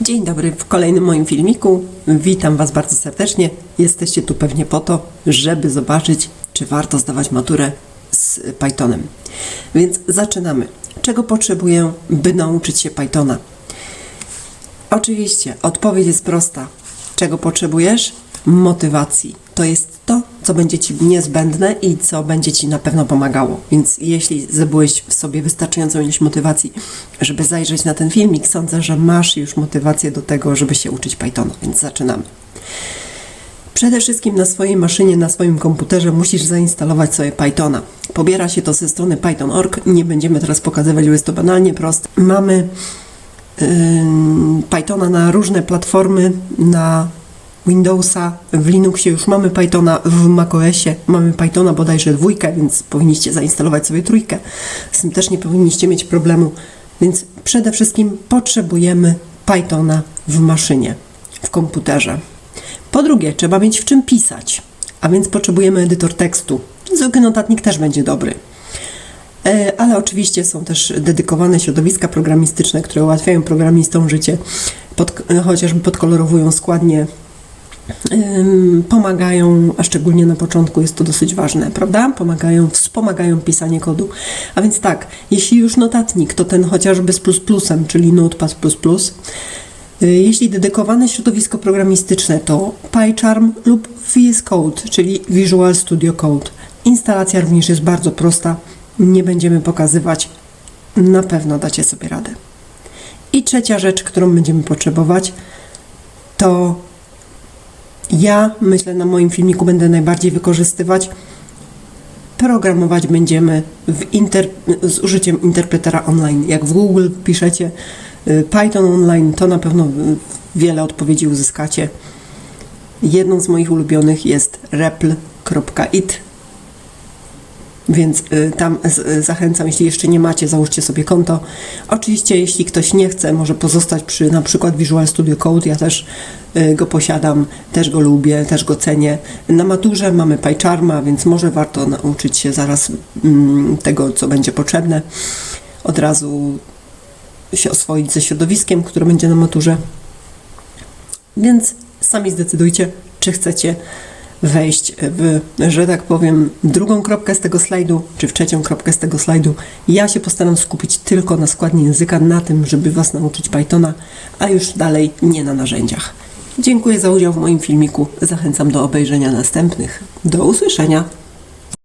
Dzień dobry w kolejnym moim filmiku. Witam Was bardzo serdecznie. Jesteście tu pewnie po to, żeby zobaczyć, czy warto zdawać maturę z Pythonem. Więc zaczynamy. Czego potrzebuję, by nauczyć się Pythona? Oczywiście, odpowiedź jest prosta. Czego potrzebujesz? Motywacji. To jest to, co będzie Ci niezbędne i co będzie Ci na pewno pomagało. Więc jeśli zdobyłeś w sobie wystarczającą ilość motywacji, żeby zajrzeć na ten filmik, sądzę, że masz już motywację do tego, żeby się uczyć Pythona. Więc zaczynamy. Przede wszystkim na swojej maszynie, na swoim komputerze musisz zainstalować sobie Pythona. Pobiera się to ze strony python.org. Nie będziemy teraz pokazywać, bo jest to banalnie proste. Mamy ym, Pythona na różne platformy, na Windowsa, w Linuxie już mamy Pythona, w macOSie mamy Pythona bodajże dwójkę, więc powinniście zainstalować sobie trójkę. Z tym też nie powinniście mieć problemu. Więc przede wszystkim potrzebujemy Pythona w maszynie, w komputerze. Po drugie, trzeba mieć w czym pisać, a więc potrzebujemy edytor tekstu. Zwykły notatnik też będzie dobry. E, Ale oczywiście są też dedykowane środowiska programistyczne, które ułatwiają programistom życie, pod, chociażby podkolorowują składnie, pomagają, a szczególnie na początku jest to dosyć ważne, prawda? Pomagają, wspomagają pisanie kodu. A więc tak, jeśli już notatnik, to ten chociażby z plus plusem, czyli Notepad++. Y, Jeśli dedykowane środowisko programistyczne to PyCharm lub VS Code, czyli Visual Studio Code. Instalacja również jest bardzo prosta, nie będziemy pokazywać, na pewno dacie sobie radę. I trzecia rzecz, którą będziemy potrzebować, to ja myślę na moim filmiku będę najbardziej wykorzystywać. Programować będziemy inter- z użyciem interpretera online. Jak w Google piszecie y, Python online, to na pewno y, wiele odpowiedzi uzyskacie. Jedną z moich ulubionych jest repl.it, więc y, tam z, y, zachęcam, jeśli jeszcze nie macie, załóżcie sobie konto. Oczywiście, jeśli ktoś nie chce, może pozostać przy na przykład Visual Studio Code. Ja też y, go posiadam, też go lubię, też go cenię. Na maturze mamy PyCharma, więc może warto nauczyć się zaraz mm, tego, co będzie potrzebne. Od razu się oswoić ze środowiskiem, które będzie na maturze. Więc sami zdecydujcie, czy chcecie wejść w, że tak powiem, drugą kropkę z tego slajdu, czy w trzecią kropkę z tego slajdu. Ja się postaram skupić tylko na składni języka, na tym, żeby Was nauczyć Pythona, a już dalej nie na narzędziach. Dziękuję za udział w moim filmiku. Zachęcam do obejrzenia następnych. Do usłyszenia.